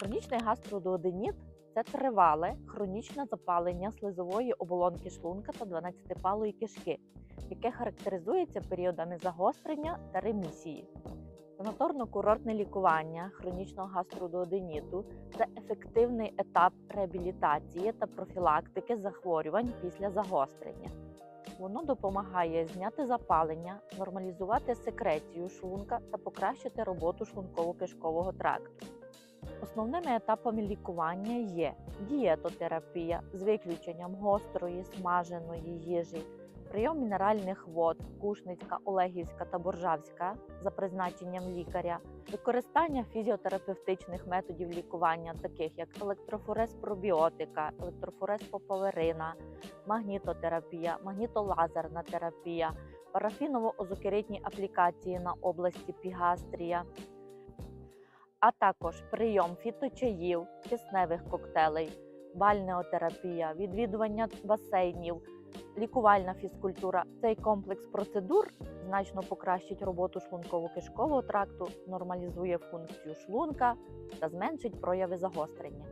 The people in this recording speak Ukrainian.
Хронічний гастродуоденіт це тривале хронічне запалення слизової оболонки шлунка та 12-палої кишки, яке характеризується періодами загострення та ремісії. Санаторно-курортне лікування хронічного гастродуоденіту це ефективний етап реабілітації та профілактики захворювань після загострення. Воно допомагає зняти запалення, нормалізувати секрецію шлунка та покращити роботу шлунково-кишкового тракту. Основними етапами лікування є дієтотерапія з виключенням гострої, смаженої їжі, прийом мінеральних вод, Кушницька, Олегівська та Боржавська за призначенням лікаря, використання фізіотерапевтичних методів лікування, таких як електрофорез пробіотика, електрофорез поповерина, магнітотерапія, магнітолазерна терапія, парафіново-озокеритні аплікації на області пігастрія, а також прийом фіточаїв, кисневих коктейлей, бальнеотерапія, відвідування басейнів, лікувальна фізкультура. Цей комплекс процедур значно покращить роботу шлунково-кишкового тракту, нормалізує функцію шлунка та зменшить прояви загострення.